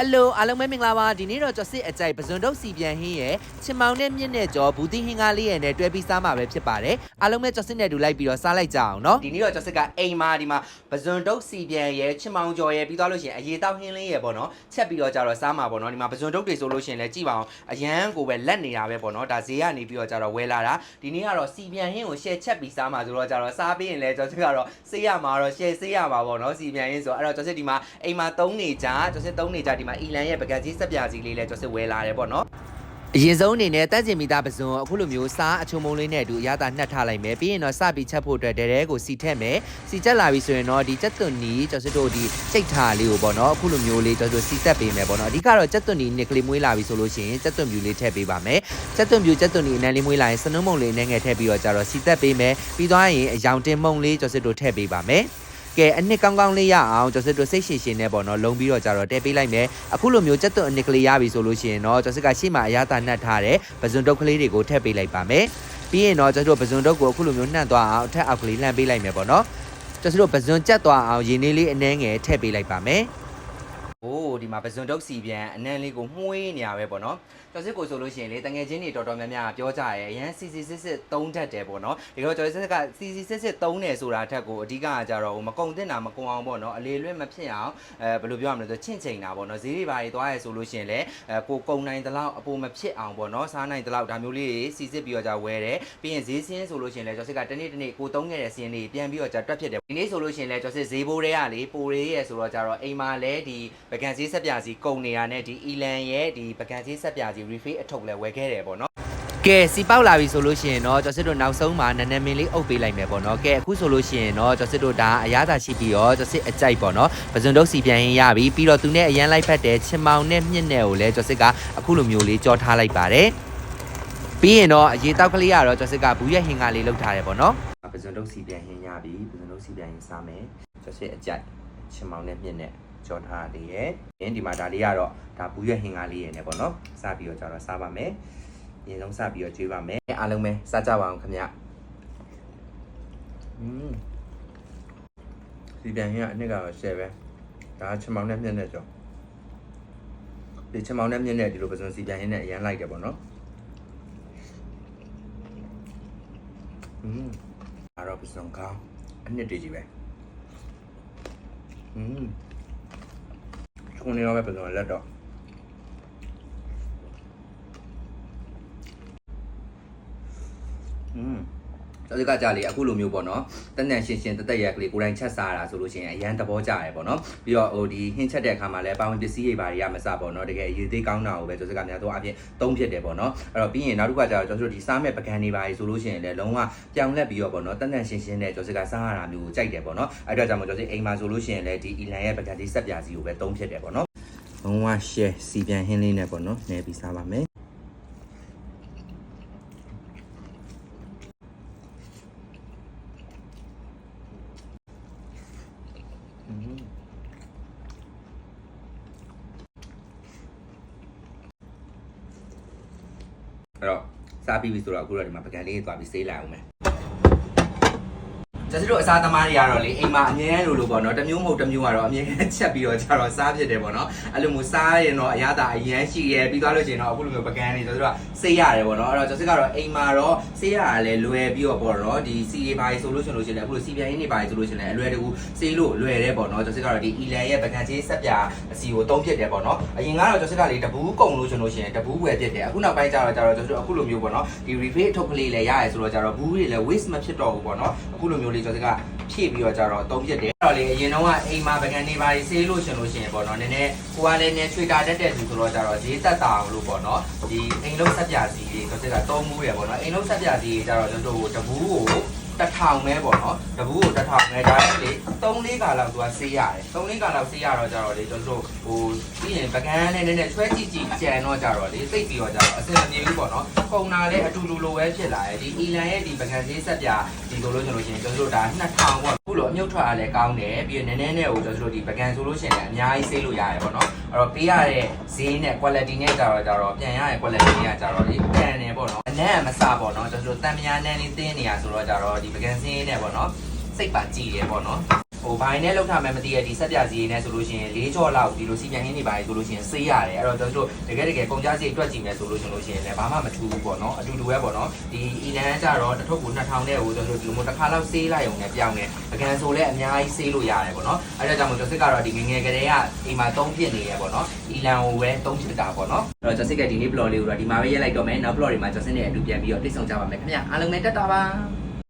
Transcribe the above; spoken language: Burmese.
ဟယ်လိုအားလုံးပဲမင်္ဂလာပါဒီနေ့တော့ကျော်စစ်အကြိုက်ပဇွန်တုတ်စီပြန်ဟင်းရဲ့ချင်မောင်နဲ့မြင့်နဲ့ကျော်ဘူးသီးဟင်းကားလေးရဲ့နဲ့တွဲပြီးစားမှာပဲဖြစ်ပါတယ်အားလုံးပဲကျော်စစ်နဲ့တူလိုက်ပြီးတော့စားလိုက်ကြအောင်နော်ဒီနေ့တော့ကျော်စစ်ကအိမ်မှာဒီမှာပဇွန်တုတ်စီပြန်ရဲ့ချင်မောင်ကျော်ရဲ့ပြီးသွားလို့ရှိရင်အရေတောက်ဟင်းလေးရဲ့ပေါ့နော်ချက်ပြီးတော့ကြတော့စားမှာပေါ့နော်ဒီမှာပဇွန်တုတ်တွေဆိုလို့ရှိရင်လည်းကြည့်ပါအောင်အရန်ကိုပဲလက်နေတာပဲပေါ့နော်ဒါဈေးကနေပြီးတော့ကြတော့ဝယ်လာတာဒီနေ့ကတော့စီပြန်ဟင်းကိုရှယ်ချက်ပြီးစားမှာဆိုတော့ကြတော့စားပြီးရင်လည်းကျော်စစ်ကတော့ဆေးရမှာတော့ရှယ်ဆေးရမှာပေါ့နော်စီပြန်ဟင်းဆိုအဲ့တော့ကျော်စစ်ဒီမှာအိမ်မှာသုံးနေကြကျော်စစ်သုံးနေကြဒီမှာအီလန်ရဲ့ပကတ်ကြီးစက်ပြာကြီးလေးလည်းကျော်စစ်ဝယ်လာတယ်ပေါ့နော်အရင်ဆုံးအနေနဲ့တက်ကျင်မီသားပစုံအခုလိုမျိုးစားအချုံမုံလေးနဲ့အတူအရသာနှက်ထားလိုက်မယ်ပြီးရင်တော့စပြီးချက်ဖို့အတွက်တဲတဲကိုစီထက်မယ်စီချက်လာပြီဆိုရင်တော့ဒီချက်သွန်နီကျော်စစ်တို့ဒီစိတ်ထားလေးကိုပေါ့နော်အခုလိုမျိုးလေးကျော်စစ်စီတက်ပေးမယ်ပေါ့နော်အဓိကတော့ချက်သွန်နီနစ်ကလေးမွေးလာပြီဆိုလို့ရှိရင်ချက်သွန်ပြူလေးထည့်ပေးပါမယ်ချက်သွန်ပြူချက်သွန်နီအနံလေးမွေးလာရင်စနုံးမုံလေးနဲ့ငယ်ထည့်ပြီးတော့ကြတော့စီတက်ပေးမယ်ပြီးသွားရင်အယောင်တင်မုံလေးကျော်စစ်တို့ထည့်ပေးပါမယ် ကဲအနှစ်ကောင်းကောင်းလေးရအောင်ကျော်စစ်တို့စိတ်ရှည်ရှည်နဲ့ပေါ့နော်လုံပြီးတော့ကြတော့တဲပေးလိုက်မယ်အခုလိုမျိုးချက်သွန်အနှစ်ကလေးရပြီဆိုလို့ရှိရင်တော့ကျော်စစ်ကရှေ့မှာအရသာနှက်ထားတဲ့ပဇွန်တုတ်ကလေးတွေကိုထည့်ပေးလိုက်ပါမယ်ပြီးရင်တော့ကျော်စစ်တို့ပဇွန်တုတ်ကိုအခုလိုမျိုးနှံ့သွားအောင်အထက်အောက်ကလေးလှမ်းပေးလိုက်မယ်ပေါ့နော်ကျော်စစ်တို့ပဇွန်ကြက်သွားအောင်ရင်းလေးလေးအနှဲငယ်ထည့်ပေးလိုက်ပါမယ်โอ้ဒီမှာပဇွန်တုတ်စီပြန်အနံလေးကိုမှုေးနေရပဲပေါ့နော်ကျော်စစ်ကိုဆိုလို့ရှိရင်လေတငယ်ချင်းတွေတော်တော်များများပြောကြရဲအရန် CC စစ်စစ်သုံးတတ်တယ်ပေါ့နော်ဒီတော့ကျော်စစ်စစ်က CC စစ်စစ်သုံးတယ်ဆိုတာထက်ကိုအဓိကကကြတော့မကုံတင်တာမကုံအောင်ပေါ့နော်အလေလွင့်မဖြစ်အောင်အဲဘယ်လိုပြောရမလဲဆိုချင့်ချိန်တာပေါ့နော်ဈေးတွေဘာတွေသွားရဲဆိုလို့ရှိရင်လေအဲကိုကုံနိုင်တလောက်အပူမဖြစ်အောင်ပေါ့နော်စားနိုင်တလောက်ဒါမျိုးလေးတွေစီစစ်ပြီးတော့ကြဝဲတယ်ပြီးရင်ဈေးစင်းဆိုလို့ရှိရင်လေကျော်စစ်ကတနေ့တနေ့ကိုသုံးခဲ့တဲ့စင်းတွေပြန်ပြီးတော့ကြတွက်ဖြစ်တယ်ဒီနေ့ဆိုလို့ရှိရင်လေကျော်စစ်ဈေးဘိုးတွေကလေပိုရေးရဲဆိုတော့ကြတော့အိမ်မှာလဲဒီပကံဈေးဆက်ပြာစီကုံနေတာနဲ့ဒီအီလန်ရဲ့ဒီပကံဈေးဆက်ပြာစီ refill အထုပ်လဲဝယ်ခဲ့တယ်ပေါ့နော်ကဲစီပေါက်လာပြီဆိုလို့ရှိရင်တော့ကျော်စစ်တို့နောက်ဆုံးမှာနည်းနည်းမင်းလေးအုပ်ပေးလိုက်မယ်ပေါ့နော်ကဲအခုဆိုလို့ရှိရင်တော့ကျော်စစ်တို့ဒါအရသာရှိပြီးတော့ကျော်စစ်အကြိုက်ပေါ့နော်ပဇွန်တုတ်စီပြန်ရင်ရပြီပြီးတော့သူနဲ့အရန်လိုက်ဖက်တဲ့ချင်မောင်နဲ့မြင့်နဲ့ကိုလည်းကျော်စစ်ကအခုလိုမျိုးလေးကြောထားလိုက်ပါတယ်ပြီးရင်တော့အရေးတောက်ကလေးကတော့ကျော်စစ်ကဘူးရဲ့ဟင်္ကာလေးလောက်ထားတယ်ပေါ့နော်ပဇွန်တုတ်စီပြန်ဟင်းရပြီပဇွန်တုတ်စီပြန်ဟင်းစားမယ်ကျော်စစ်အကြိုက်ချင်မောင်နဲ့မြင့်နဲ့ ကြောထားရသေးရဲ့။ဒီမှာဒါလေးကတော့ဒါဘူးရဲ့ဟင်္ကာလေးရယ်နဲ့ပေါ့နော်။စားပြီးတော့ကျတော့စားပါမယ်။အရင်ဆုံးစပြီးတော့ကျွေးပါမယ်အားလုံးပဲစားကြပါအောင်ခင်ဗျอืมဒီပြန်ရအနှစ်ကတော့ရှယ်ပဲဒါချမောင်နဲ့မြက်နဲ့ကြောဒီချမောင်နဲ့မြက်နဲ့ဒီလိုပစုံစီပြန်ရင်းနဲ့အရန်လိုက်တယ်ပေါ့နော်อืมအားတော့ပစုံကောင်းအနှစ်တည်းကြီးပဲอืม ချုံနေတော့ပဲပစုံလက် တော့อืมကျော်စကကြလေအခုလိုမျိုးပေါ့နော်တန်တန်ရှင်းရှင်းတသက်ရက်ကလေးကိုယ်တိုင်ချက်စားတာဆိုလို့ရှိရင်အရန်သဘောကျရယ်ပေါ့နော်ပြီးတော့ဟိုဒီဟင်းချက်တဲ့အခါမှာလည်းပါဝင်ပစ္စည်းတွေပါတွေကမစပေါ့နော်တကယ်ရေသေးကောင်းတာကိုပဲကျော်စကများသောအပြင်သုံးဖြစ်တယ်ပေါ့နော်အဲ့တော့ပြီးရင်နောက်တစ်ခါကျတော့ကျော်စတို့ဒီစားမဲ့ပကံတွေပါဆိုလို့ရှိရင်လည်းလုံးဝပြောင်းလဲပြီးတော့ပေါ့နော်တန်တန်ရှင်းရှင်းနဲ့ကျော်စကစားရတာမျိုးကိုကြိုက်တယ်ပေါ့နော်အဲ့တော့ကြောင့်မို့ကျော်စအိမ်မှာဆိုလို့ရှိရင်လည်းဒီအီလန်ရဲ့ပကံဒီဆက်ပြာစီကိုပဲသုံးဖြစ်တယ်ပေါ့နော်လုံးဝ share စီပြန်ဟင်းလေးနဲ့ပေါ့နော်နေပြီးစားပါမယ် အဲ့တော့စားပြီးပြီဆိုတော့အခုတော့ဒီမှာပကံလေးသွားပြီးဆေးလိုက်အောင်မယ် ကျစတို့အစားသမားတွေကတော့လေအိမ်မှာအမြဲတမ်းလိုလိုပေါ့နော်တစ်မျိုးမဟုတ်တစ်မျိုးကတော့အမြဲတမ်းချက်ပြီးတော့ကြတော့စားဖြစ်တယ်ပေါ့နော်အဲ့လိုမျိုးစားရင်တော့အရသာအရန်ရှိရဲပြီးသွားလို့ရှိရင်တော့အခုလိုမျိုးပကံတွေကျစတို့ကဆေးရတယ်ပေါ့နော်အဲ့တော့ကျစကတော့အိမ်မှာတော့ဆေးရတာလည်းလွယ်ပြီးတော့ပေါ့နော်ဒီစီအေပါရီဆိုလို့ရှိရင်လို့ရှိရင်လည်းအခုလိုစီပြန်ရင်းနေပါရီဆိုလို့ရှိရင်လည်းအလွယ်တကူဆေးလို့လွယ်တယ်ပေါ့နော်ကျစကတော့ဒီအီလန်ရဲ့ပကံချင်းဆက်ပြအစီကိုတုံးဖြစ်တယ်ပေါ့နော်အရင်ကတော့ကျစကလေတဘူးကုံလို့ရှိရင်လို့ရှိရင်တဘူးဝယ်ဖြစ်တယ်အခုနောက်ပိုင်းကျတော့ကျတော့ကျစတို့အခုလိုမျိုးပေါ့နော်ဒီ refill အထုပ်ကလေးလည်းရရဲဆိုတော့ကျတော့ဘူးတွေလည်း waste မဖြစ်တော့ဘူးပေါ့နော်အခုလိုမျိုးလေးကျစကဖြည့်ပြီးတော့ကြတော့အသုံးဖြစ်တယ်အဲ့တော့လေအရင်တော့ကအိမ်မှာပကံနေပါဆေးလို့ရှင်လို့ရှင်ပေါ့နော်နည်းနည်းကိုကလည်းနည်းချွေတာတက်တဲ့သူဆိုတော့ကြတော့ဈေးသက်တာအောင်လို့ပေါ့နော်ဒီအိမ်လုံးဆက်ပြစီတွေဆိုတဲ့ကသုံးမှုရပေါ့နော်အိမ်လုံးဆက်ပြစီတွေကြတော့တို့တို့တဘူးကို တစ်ထောင်ပဲပေါ့နော်တဘူးကိုတစ်ထောင်ပဲဒါလည်းလေ3လေးကာလောက်သူကဆေးရတယ်3လေးကာလောက်ဆေးရတော့ကြတော့လေတို့တို့ဟိုပြီးရင်ပကံနဲ့နည်းနည်းဆွဲကြည့်ကြည့်ကြံတော့ကြတော့လေစိတ်ပြီးတော့ကြတော့အဆင်မပြေဘူးပေါ့နော်ပုံနာလည်းအတူတူလိုပဲဖြစ်လာတယ်ဒီအီလန်ရဲ့ဒီပကံဆေးဆက်ပြဒီလိုလို့ဆိုလို့ရှိရင်တို့တို့ဒါ2000ပေါ့ခုလိုအမြုပ်ထွက်အားလည်းကောင်းတယ်ပြီးတော့နည်းနည်းနဲ့ဟိုတို့တို့ဒီပကံဆိုလို့ရှိရင်လည်းအများကြီးဆေးလို့ရတယ်ပေါ့နော်အဲ့တော့ပေးရတဲ့ဈေးနဲ့ quality နဲ့ကြတော့ကြတော့ပြန်ရတဲ့ quality ကကြတော့လေပြန်နေပေါ့နော်အ နံ့မစပေါ့နော်တို့တို့တန်မြာနန်းလေးတင်းနေရဆိုတော့ကြတော့ဒီပကံစင်းနဲ့ပေါ့နော်စိတ်ပါကြည်ရပေါ့နော် ဟိုဘိုင်းနဲ့လောက်ထားမှမသိရဒီဆက်ပြစီနဲ့ဆိုလို့ရှိရင်၄ချော်လောက်ဒီလိုစီပြန်ဟင်းနေပါလေဆိုလို့ရှိရင်ဆေးရတယ်အဲ့တော့ကျွန်တော်တို့တကယ်တကယ်ကုန်ကြစရိတ်တွက်ကြည့်မယ်ဆိုလို့ရှိရင်လို့ရှိရင်လည်းဘာမှမထူဘူးပေါ့နော်အတူတူပဲပေါ့နော်ဒီအီလန်ကကြတော့တစ်ထုပ်ကို2000နဲ့ဟိုကျွန်တော်တို့ဒီလိုမျိုးတစ်ခါလောက်ဆေးလိုက်အောင်နဲ့ပြောင်းနေပကံဆိုလည်းအများကြီးဆေးလို့ရတယ်ပေါ့နော်အဲ့ဒါကြောင့်မို့ကျွန်တော်စစ်ကတော့ဒီငငယ်ကလေးကအိမ်မှာသုံးဖြစ်နေရပေါ့နော်အီလန်ကိုပဲသုံးဖြစ်တာပေါ့နော်အဲ့တော့ကျွန်တော်စစ်ကဒီနေ့ blog လေးကိုတော့ဒီမှာပဲရက်လိုက်တော့မယ်နောက် blog တွေမှာကျွန်တော်စစ်နဲ့အတူပြန်ပြီးတော့တိတ်ဆောင်ကြပါမယ်ခင်ဗျအားလုံးပဲတက်တာပါ